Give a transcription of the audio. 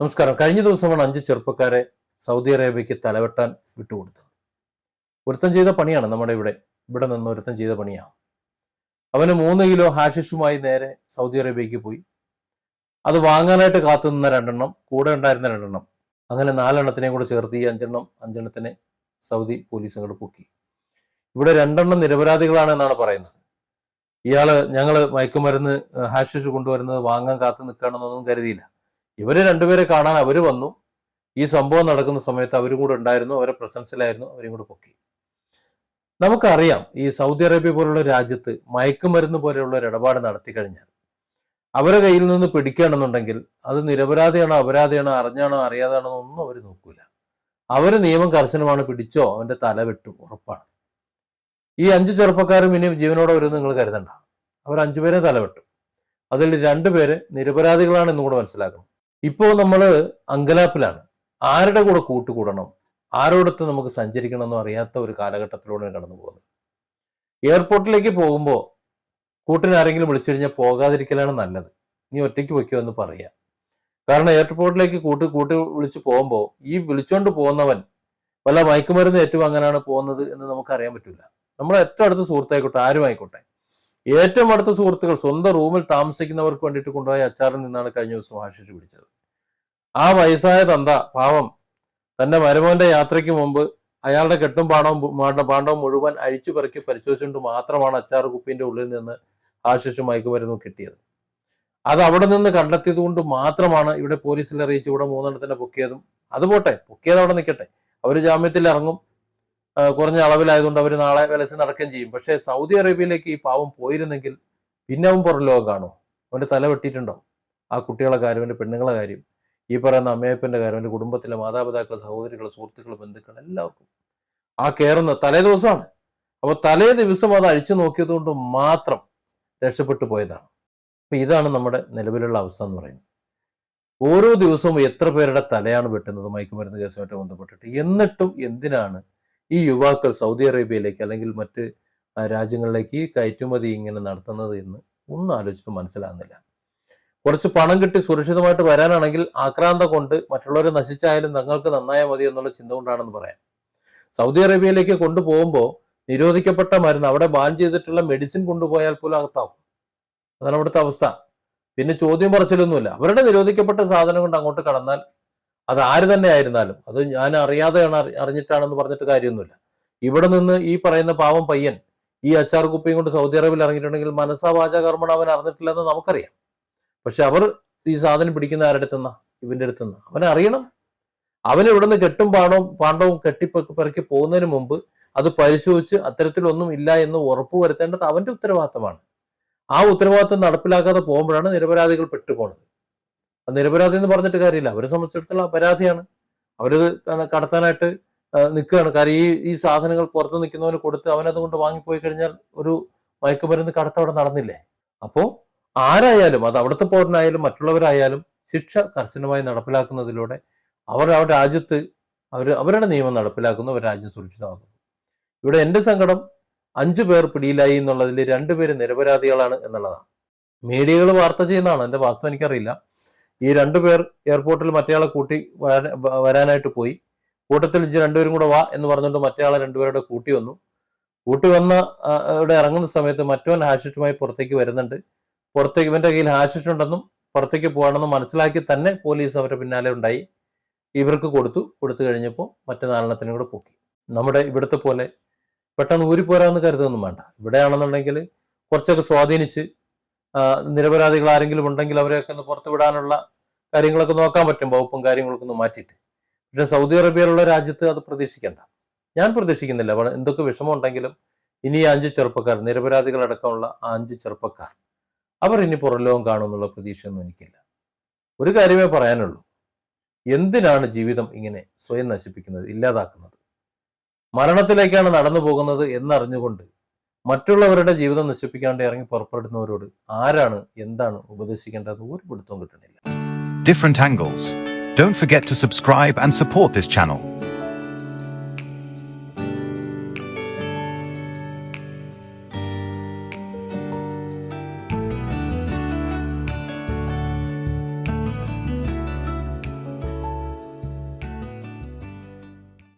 നമസ്കാരം. കഴിഞ്ഞ ദിവസമാണ് അഞ്ച് ചെറുപ്പക്കാരെ സൗദി അറേബ്യക്ക് തലവെട്ടാൻ വിട്ടുകൊടുത്തത്. ഒരുത്തം ചെയ്ത പണിയാണ് നമ്മുടെ ഇവിടെ. ഇവിടെ നിന്ന് ഒരുത്തം ചെയ്ത പണിയാണ് അവന് മൂന്ന് കിലോ ഹാഷിഷുമായി നേരെ സൗദി അറേബ്യക്ക് പോയി. അത് വാങ്ങാനായിട്ട് കാത്തുനിന്ന രണ്ടെണ്ണം കൂടെ ഉണ്ടായിരുന്ന രണ്ടെണ്ണം അങ്ങനെ നാലെണ്ണത്തിനെയും കൂടെ ചേർത്ത് ഈ അഞ്ചെണ്ണം അഞ്ചെണ്ണത്തിനെ സൗദി പോലീസ് അങ്ങോട്ട് പൊക്കി. ഇവിടെ രണ്ടെണ്ണം നിരപരാധികളാണ് എന്നാണ് പറയുന്നത്. ഇയാൾ ഞങ്ങൾ മയക്കുമരുന്ന് ഹാഷിഷ് കൊണ്ടുവരുന്നത് വാങ്ങാൻ കാത്തു നിൽക്കണമെന്നൊന്നും കരുതിയില്ല. ഇവർ രണ്ടുപേരെ കാണാൻ അവർ വന്നു. ഈ സംഭവം നടക്കുന്ന സമയത്ത് അവരും കൂടെ ഉണ്ടായിരുന്നു. അവരെ പ്രസൻസിലായിരുന്നു അവരും കൂടെ പൊക്കി. നമുക്കറിയാം ഈ സൗദി അറേബ്യ പോലുള്ള രാജ്യത്ത് മയക്കുമരുന്ന് പോലെയുള്ള ഒരു ഇടപാട് നടത്തി കഴിഞ്ഞാൽ അവരെ കയ്യിൽ നിന്ന് പിടിക്കുകയാണെന്നുണ്ടെങ്കിൽ അത് നിരപരാധിയാണോ അപരാധിയാണോ അറിഞ്ഞാണോ അറിയാതാണോ ഒന്നും അവർ നോക്കൂല. അവർ നിയമം കർശനമാണ് പിടിച്ചോ അവന്റെ തല വെട്ടും ഉറപ്പാണ്. ഈ അഞ്ച് ചെറുപ്പക്കാരും ഇനി ജീവനോടെ വരും നിങ്ങൾ കരുതണ്ട. അവർ അഞ്ചുപേരെ തല വെട്ടും. അതിൽ രണ്ടുപേരെ നിരപരാധികളാണ് എന്നും കൂടെ മനസ്സിലാക്കണം. ഇപ്പോൾ നമ്മൾ അങ്കലാപ്പിലാണ്. ആരുടെ കൂടെ കൂട്ടുകൂടണം? ആരോടത്ത് നമുക്ക് സഞ്ചരിക്കണം എന്നും അറിയാത്ത ഒരു കാലഘട്ടത്തിലൂടെ കടന്നു പോകുന്നത്. എയർപോർട്ടിലേക്ക് പോകുമ്പോൾ കൂട്ടിന് ആരെങ്കിലും വിളിച്ചു പോകാതിരിക്കലാണ് നല്ലത്. നീ ഒറ്റയ്ക്ക് വയ്ക്കോ എന്ന് പറയാം. കാരണം എയർപോർട്ടിലേക്ക് കൂട്ട് കൂട്ടി വിളിച്ച് പോകുമ്പോൾ ഈ വിളിച്ചുകൊണ്ട് പോകുന്നവൻ വല്ല മയക്കുമരുന്ന് അങ്ങനെയാണ് പോകുന്നത് എന്ന് നമുക്ക് അറിയാൻ പറ്റില്ല നമ്മുടെ ഏറ്റവും അടുത്ത സുഹൃത്തായിക്കോട്ടെ ആരും ആയിക്കോട്ടെ ഏറ്റവും അടുത്ത സുഹൃത്തുക്കൾ സ്വന്തം റൂമിൽ താമസിക്കുന്നവർക്ക് വേണ്ടിയിട്ട് കൊണ്ടുപോയ അച്ചാറിൽ നിന്നാണ് കഴിഞ്ഞ ദിവസം ആശിച്ചു പിടിച്ചത്. ആ വയസ്സായ തന്ത പാവം തന്റെ മരുമോന്റെ യാത്രയ്ക്ക് മുമ്പ് അയാളുടെ കെട്ടും പാടവും പാണ്ഡവം മുഴുവൻ അഴിച്ചു പെറുക്കി പരിശോധിച്ചുകൊണ്ട് മാത്രമാണ് അച്ചാർ കുപ്പിന്റെ ഉള്ളിൽ നിന്ന് ആശിഷ് മയക്കുമരുന്ന് കിട്ടിയത്. അത് അവിടെ നിന്ന് കണ്ടെത്തിയത് കൊണ്ട് മാത്രമാണ് ഇവിടെ പോലീസിൽ അറിയിച്ച് ഇവിടെ മൂന്നെണ്ണത്തിനെ പൊക്കിയതും. അത് പോട്ടെ പൊക്കിയത് അവിടെ നിൽക്കട്ടെ. അവർ ജാമ്യത്തിൽ ഇറങ്ങും. കുറഞ്ഞ അളവിലായതുകൊണ്ട് അവർ നാളെ വിലസി നടക്കുകയും ചെയ്യും. പക്ഷേ സൗദി അറേബ്യയിലേക്ക് ഈ പാവം പോയിരുന്നെങ്കിൽ പിന്നെ അവൻ പുറം ലോകം കാണും. അവന്റെ തല വെട്ടിയിട്ടുണ്ടാവും ആ കുട്ടികളെ കാര്യം അവന്റെ പെണ്ണുങ്ങളെ കാര്യം ഈ പറയുന്ന അമ്മയപ്പന്റെ കാര്യം അവന്റെ കുടുംബത്തിലെ മാതാപിതാക്കൾ സഹോദരികൾ സുഹൃത്തുക്കൾ ബന്ധുക്കൾ എല്ലാവർക്കും. ആ കയറുന്ന തലേ ദിവസമാണ്. അപ്പൊ തലേ ദിവസം അത് അഴിച്ചു നോക്കിയത് കൊണ്ട് മാത്രം രക്ഷപ്പെട്ടു പോയതാണ്. അപ്പൊ ഇതാണ് നമ്മുടെ നിലവിലുള്ള അവസ്ഥ എന്ന് പറയുന്നത്. ഓരോ ദിവസവും എത്ര പേരുടെ തലയാണ് വെട്ടുന്നത്? മയക്കുമരുന്ന് കേസുമായിട്ട് ബന്ധപ്പെട്ടിട്ട്. എന്നിട്ടും എന്തിനാണ് ഈ യുവാക്കൾ സൗദി അറേബ്യയിലേക്ക് അല്ലെങ്കിൽ മറ്റ് രാജ്യങ്ങളിലേക്ക് കയറ്റുമതി ഇങ്ങനെ നടത്തുന്നത് എന്ന് ഒന്നും ആലോചിച്ചിട്ട് മനസ്സിലാകുന്നില്ല. കുറച്ച് പണം കിട്ടി സുരക്ഷിതമായിട്ട് വരാനാണെങ്കിൽ ആക്രാന്ത കൊണ്ട് മറ്റുള്ളവരെ നശിച്ചായാലും തങ്ങൾക്ക് നന്നായാൽ മതി എന്നുള്ള ചിന്ത കൊണ്ടാണെന്ന് പറയാം. സൗദി അറേബ്യയിലേക്ക് കൊണ്ടുപോകുമ്പോൾ നിരോധിക്കപ്പെട്ട മരുന്ന് അവിടെ ബാൻ ചെയ്തിട്ടുള്ള മെഡിസിൻ കൊണ്ടുപോയാൽ പോലും അകത്താവും. അതാണ് അവിടുത്തെ അവസ്ഥ. പിന്നെ ചോദ്യം പറച്ചിലൊന്നുമില്ല. അവരുടെ നിരോധിക്കപ്പെട്ട സാധനം കൊണ്ട് അങ്ങോട്ട് കടന്നാൽ അത് ആര് തന്നെ ആയിരുന്നാലും. അത് ഞാൻ അറിയാതെയാണ് അറി- അറിഞ്ഞിട്ടാണെന്ന് പറഞ്ഞിട്ട് കാര്യമൊന്നുമില്ല. ഇവിടെ നിന്ന് ഈ പറയുന്ന പാവം പയ്യൻ ഈ അച്ചാർ കുപ്പിയും കൊണ്ട് സൗദി അറേബ്യയിൽ ഇറങ്ങിയിട്ടുണ്ടെങ്കിൽ മനസ്സാ വാച കർമ്മണ അവൻ അറിഞ്ഞിട്ടില്ലെന്ന് നമുക്കറിയാം. പക്ഷെ അവർ ഈ സാധനം പിടിക്കുന്ന ആരുടെ അടുത്തുനിന്നാ ഇവന്റെ അടുത്തുനിന്ന് അവനെ അറിയണം. അവൻ ഇവിടുന്ന് കെട്ടും പാടവും പാണ്ഡവും കെട്ടിപ്പെക്കി പെറുക്കി പോകുന്നതിന് മുമ്പ് അത് പരിശോധിച്ച് അത്തരത്തിലൊന്നും ഇല്ല എന്ന് ഉറപ്പ് വരുത്തേണ്ടത് അവന്റെ ഉത്തരവാദിത്തമാണ്. ആ ഉത്തരവാദിത്തം നടപ്പിലാക്കാതെ പോകുമ്പോഴാണ് നിരപരാധികൾ പെട്ടുപോണത്. നിരപരാധി എന്ന് പറഞ്ഞിട്ട് കാര്യമില്ല. അവരെ സംബന്ധിച്ചിടത്തോളം അപരാധിയാണ്. അവരത് കടത്താനായിട്ട് നിൽക്കുകയാണ്. കാര്യം ഈ ഈ സാധനങ്ങൾ പുറത്ത് നിൽക്കുന്നവന് കൊടുത്ത് അവനത് കൊണ്ട് വാങ്ങിപ്പോയി കഴിഞ്ഞാൽ ഒരു മയക്കുമരുന്ന് കടത്ത് അവിടെ നടന്നില്ലേ? അപ്പോ ആരായാലും അത് അവിടുത്തെ പൗരനായാലും മറ്റുള്ളവരായാലും ശിക്ഷ കർശനമായി നടപ്പിലാക്കുന്നതിലൂടെ അവർ ആ രാജ്യത്ത് അവർ അവരുടെ നിയമം നടപ്പിലാക്കുന്നു അവർ രാജ്യം സുരക്ഷിതമാക്കുന്നു. ഇവിടെ എന്റെ സങ്കടം അഞ്ചു പേർ പിടിയിലായി എന്നുള്ളതിൽ രണ്ടുപേര് നിരപരാധികളാണ് എന്നുള്ളതാണ്. മീഡിയകൾ വാർത്ത ചെയ്യുന്നതാണ്? എന്റെ വാസ്തവം എനിക്കറിയില്ല. ഈ രണ്ടുപേർ എയർപോർട്ടിൽ മറ്റേയാളെ കൂട്ടി വരാനായിട്ട് പോയി. കൂട്ടത്തിൽ ഇജ്ജ് രണ്ടുപേരും കൂടെ വാ എന്ന് പറഞ്ഞുകൊണ്ട് മറ്റേയാളെ രണ്ടുപേരുടെ കൂട്ടി വന്നു. കൂട്ടി വന്ന ഇവിടെ ഇറങ്ങുന്ന സമയത്ത് മറ്റവൻ ഹാഷിറ്റുമായി പുറത്തേക്ക് വരുന്നുണ്ട്. പുറത്തേക്ക് ഇവന്റെ കയ്യിൽ ഹാഷിറ്റ് ഉണ്ടെന്നും പുറത്തേക്ക് പോകണമെന്നും മനസ്സിലാക്കി തന്നെ പോലീസ് അവരുടെ പിന്നാലെ ഉണ്ടായി. ഇവർക്ക് കൊടുത്തു. കൊടുത്തു കഴിഞ്ഞപ്പോൾ മറ്റു നാലെണ്ണത്തിനും കൂടെ പൊക്കി. നമ്മുടെ ഇവിടുത്തെ പോലെ പെട്ടെന്ന് ഊരിപ്പോരാന്ന് കരുതൊന്നും വേണ്ട. ഇവിടെയാണെന്നുണ്ടെങ്കിൽ കുറച്ചൊക്കെ സ്വാധീനിച്ച് നിരപരാധികൾ ആരെങ്കിലും ഉണ്ടെങ്കിൽ അവരെയൊക്കെ ഒന്ന് പുറത്തുവിടാനുള്ള കാര്യങ്ങളൊക്കെ നോക്കാൻ പറ്റും വകുപ്പും കാര്യങ്ങളൊക്കെ ഒന്ന് മാറ്റിയിട്ട്. പക്ഷെ സൗദി അറേബ്യയിലുള്ള രാജ്യത്ത് അത് പ്രതീക്ഷിക്കേണ്ട. ഞാൻ പ്രതീക്ഷിക്കുന്നില്ല. എന്തൊക്കെ വിഷമം ഉണ്ടെങ്കിലും ഇനി അഞ്ച് ചെറുപ്പക്കാർ നിരപരാധികളടക്കമുള്ള ആ അഞ്ച് ചെറുപ്പക്കാർ അവർ ഇനി പുറലോകം കാണുമെന്നുള്ള പ്രതീക്ഷയൊന്നും എനിക്കില്ല. ഒരു കാര്യമേ പറയാനുള്ളൂ. എന്തിനാണ് ജീവിതം ഇങ്ങനെ സ്വയം നശിപ്പിക്കുന്നത് ഇല്ലാതാക്കുന്നത്? മരണത്തിലേക്കാണ് നടന്നു പോകുന്നത് എന്നറിഞ്ഞുകൊണ്ട് മറ്റുള്ളവരുടെ ജീവിതം നശിപ്പിക്കാണ്ട് ഇറങ്ങി പുറപ്പെടുന്നവരോട് ആരാണ് എന്താണ് ഉപദേശിക്കേണ്ടത് ഒരു പിടുത്തവും കിട്ടണില്ല different angles don't forget to subscribe and support this channel.